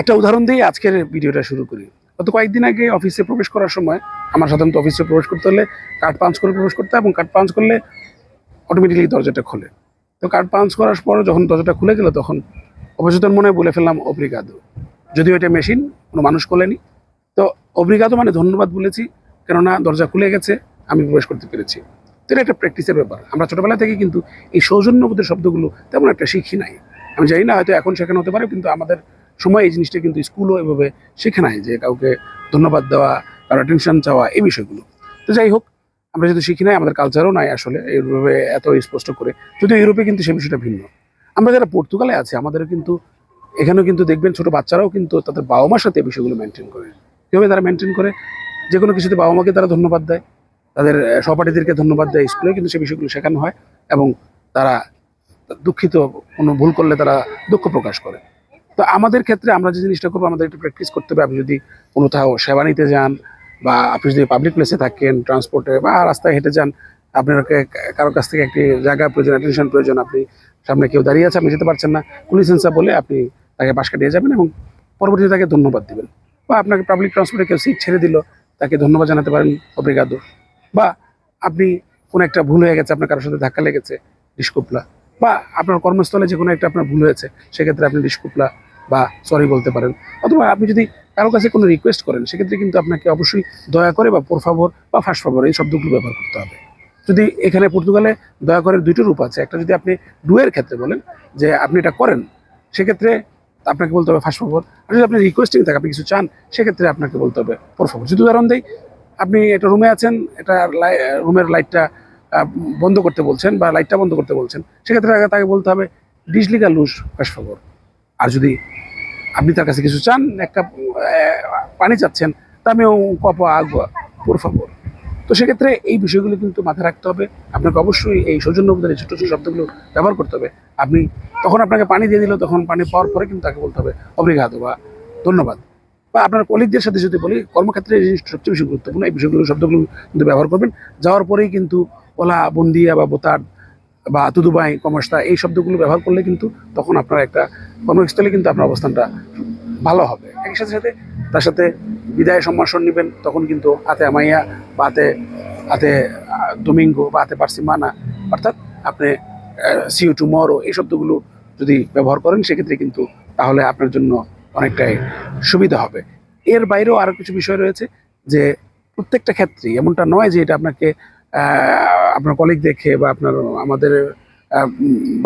একটা উদাহরণ দিয়ে আজকের ভিডিওটা শুরু করি। গত কয়েকদিন আগে অফিসে প্রবেশ করার সময় আমার সাধারণত অফিসে প্রবেশ করতে হলে কার্ড পাঞ্চ করে প্রবেশ করতে এবং কার্ড পাঞ্চ করলে অটোমেটিকলি দরজাটা খোলে। তো কার্ড পাঞ্চ করার পর যখন দরজাটা খুলে গেল তখন অবচেতন মনে বলে ফেললাম, অব্রিগাদো। যদিও এটা মেশিন কোনো মানুষ খোলেনি। তো অব্রিগাদো মানে ধন্যবাদ বলেছি, কেননা দরজা খুলে গেছে, আমি প্রবেশ করতে পেরেছি। তো এটা একটা প্র্যাকটিসের ব্যাপার। আমরা ছোটোবেলা থেকে কিন্তু এই সৌজন্যবোধের শব্দগুলো তেমন একটা শিখি নাই। আমি জানি না হয়তো এখন শেখানো হতে পারে, কিন্তু আমাদের সময় এই জিনিসটা কিন্তু স্কুলও এভাবে শেখে নাই যে কাউকে ধন্যবাদ দেওয়া, কারও টেনশন চাওয়া এই বিষয়গুলো। তো যাই হোক, আমরা যেহেতু শিখি নাই, আমাদের কালচারও নাই আসলে, এইভাবে এত স্পষ্ট করে, যদিও ইউরোপে কিন্তু সে বিষয়টা ভিন্ন। আমরা যারা পর্তুগালে আছে, আমাদেরও কিন্তু, এখানেও কিন্তু দেখবেন ছোট বাচ্চারাও কিন্তু তাদের বাবা মার সাথে এই বিষয়গুলো মেনটেন করে। কীভাবে তারা মেনটেন করে? যে কোনো কিছুতে বাবা মাকে তারা ধন্যবাদ দেয়, তাদের সহপাঠীদেরকে ধন্যবাদ দেয়, স্কুলে কিন্তু সেই বিষয়গুলো শেখানো হয় এবং তারা দুঃখিত, কোনো ভুল করলে তারা দুঃখ প্রকাশ করে। তো আমাদের ক্ষেত্রে আমরা যে জিনিসটা করব, আমাদের একটু প্র্যাকটিস করতে হবে। আপনি যদি কোথাও সেবা নিতে যান বা আপনি যদি পাবলিক প্লেসে থাকেন ট্রান্সপোর্টে বা রাস্তায় হেঁটে যান আপনার কারোর কাছ থেকে একটি জায়গা প্রয়োজন অ্যাটেনশন প্রয়োজন, আপনি সামনে কেউ দাঁড়িয়ে আছে, আপনি যেতে পারছেন না পুলিশ সেন্সার বলে আপনি তাকে পাশ কাটিয়ে যাবেন এবং পরবর্তীতে তাকে ধন্যবাদ দিবেন। বা আপনাকে পাবলিক ট্রান্সপোর্টে কেউ সিট ছেড়ে দিল, তাকে ধন্যবাদ জানাতে পারেন অব্রিগাদো। বা আপনি কোনো একটা ভুল হয়ে গেছে, আপনার কারোর সাথে ধাক্কা লেগেছে ডিসকোপলা বা আপনার কর্মস্থলে যে কোনো একটা আপনার ভুল হয়েছে, সেক্ষেত্রে আপনি ডিসকোপলা বা সরি বলতে পারেন। অথবা আপনি যদি কারও কাছে কোনো রিকোয়েস্ট করেন, সেক্ষেত্রে কিন্তু আপনাকে অবশ্যই দয়া করে বা পোর ফাভর বা ফার্স্ট ফাভর এই শব্দগুলো ব্যবহার করতে হবে। যদি এখানে পর্তুগালে দয়া করে দুটো রূপ আছে, একটা যদি আপনি ডুয়ের ক্ষেত্রে বলেন যে আপনি এটা করেন, সেক্ষেত্রে আপনাকে বলতে হবে ফার্স্ট ফাভর আর যদি আপনি রিকোয়েস্টিং থাকে, আপনি কিছু চান, সেক্ষেত্রে আপনাকে বলতে হবে পোর ফাভর যদি উদাহরণ দেই, আপনি একটা রুমে আছেন, এটা রুমের লাইটটা বন্ধ করতে বলছেন বা লাইটটা বন্ধ করতে বলছেন, সেক্ষেত্রে তাকে বলতে হবে ডিসলিগা লুজ ফাভর আর যদি আপনি তার কাছে কিছু চান, এক কাপ পানি চাচ্ছেন, তা আমি কপ আগোয়া তো সেক্ষেত্রে এই বিষয়গুলো কিন্তু মাথায় রাখতে হবে। আপনাকে অবশ্যই এই সৌজন্যবোধের ছোটো ছোটো শব্দগুলো ব্যবহার করতে হবে। আপনি তখন আপনাকে পানি দিয়ে দিল তখন পানি পাওয়ার পরে কিন্তু তাকে বলতে হবে, অবরিঘাত বা ধন্যবাদ। বা আপনার কলিগদের সাথে যদি বলি, কর্মক্ষেত্রে এই জিনিসটা সবচেয়ে বেশি গুরুত্বপূর্ণ। এই বিষয়গুলো শব্দগুলো কিন্তু ব্যবহার করবেন। যাওয়ার পরেই কিন্তু ওলা, বন্দিয়া বা বোতার বা তুদুবাই কমার্সটা এই শব্দগুলো ব্যবহার করলে কিন্তু তখন আপনার একটা কর্মস্থলে কিন্তু আপনার অবস্থানটা ভালো হবে। একই সাথে সাথে তার সাথে বিদায় সম্ভাষণ নেবেন, তখন কিন্তু হাতে আমাইয়া বা হাতে হাতে ডোমিঙ্গো বা হাতে পার্সিমানা, অর্থাৎ আপনি সিউ টুমরো এই শব্দগুলো যদি ব্যবহার করেন, সেক্ষেত্রে কিন্তু তাহলে আপনার জন্য অনেকটাই সুবিধা হবে। এর বাইরেও আরও কিছু বিষয় রয়েছে যে প্রত্যেকটা ক্ষেত্রেই এমনটা নয় যে এটা আপনাকে আপনার কলিগ দেখে বা আপনার, আমাদের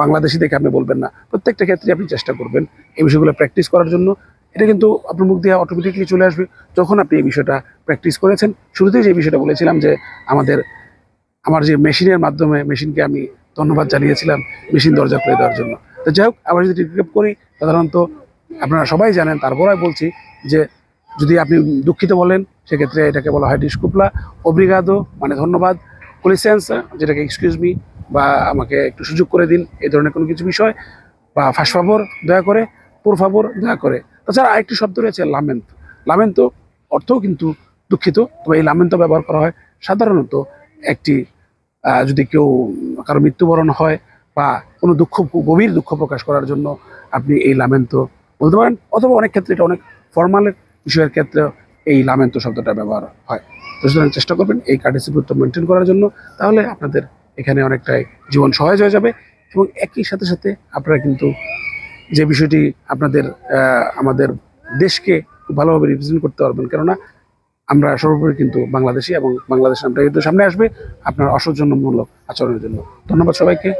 বাংলাদেশি দেখে আপনি বলবেন না। প্রত্যেকটা ক্ষেত্রে আপনি চেষ্টা করবেন এই বিষয়গুলো প্র্যাকটিস করার জন্য। এটা কিন্তু আপনার মুখ দিয়ে অটোমেটিকলি চলে আসবে। যখন আপনি এই বিষয়টা প্র্যাকটিস করেছেন, শুরুতেই যে বিষয়টা বলেছিলাম যে আমাদের, আমার যে মেশিনের মাধ্যমে মেশিনকে আমি ধন্যবাদ জানিয়েছিলাম মেশিন দরজা খুলে দেওয়ার জন্য। তো যাই হোক, আবার যদি রিক্যাপ করি, সাধারণত আপনারা সবাই জানেন, তারপরে বলছি যে যদি আপনি দুঃখিত বলেন, সেক্ষেত্রে এটাকে বলা হয় ডিসকুপলা অব্রিগাদো মানে ধন্যবাদ। কুলিসেন্স যেটাকে এক্সকিউজ মি বা আমাকে একটু সুযোগ করে দিন এই ধরনের কোনো কিছু বিষয়, বা ফার্স্ট ফাভর দয়া করে পোর ফাভর দয়া করে। তাছাড়া আরেকটি শব্দ রয়েছে লামেন্ত লামেন্ত অর্থও কিন্তু দুঃখিত, তবে এই লামেন্ত ব্যবহার করা হয়। সাধারণত একটি যদি কেউ কারও মৃত্যুবরণ হয়, বা কোনো দুঃখ, গভীর দুঃখ প্রকাশ করার জন্য আপনি এই লামেন্ত বলতে পারেন, অথবা অনেক ক্ষেত্রে এটা অনেক ফর্মালের বিষয়ের ক্ষেত্রে এই লামেন্ত শব্দটা ব্যবহার হয়। তো সুতরাং চেষ্টা করবেন এই কার্টিসিপুত্র মেনটেন করার জন্য, তাহলে আপনাদের এখানে অনেকটাই জীবন সহজ হয়ে যাবে এবং একই সাথে সাথে আপনারা কিন্তু যে বিষয়টি আপনাদের আমাদের দেশকে খুব ভালোভাবে রিপ্রেজেন্ট করতে পারবেন। কেননা আমরা সর্বোপরি কিন্তু বাংলাদেশি এবং বাংলাদেশ নামটা কিন্তু সামনে আসবে। আপনার অসৌজন্যমূলক আচরণের জন্য। ধন্যবাদ সবাইকে।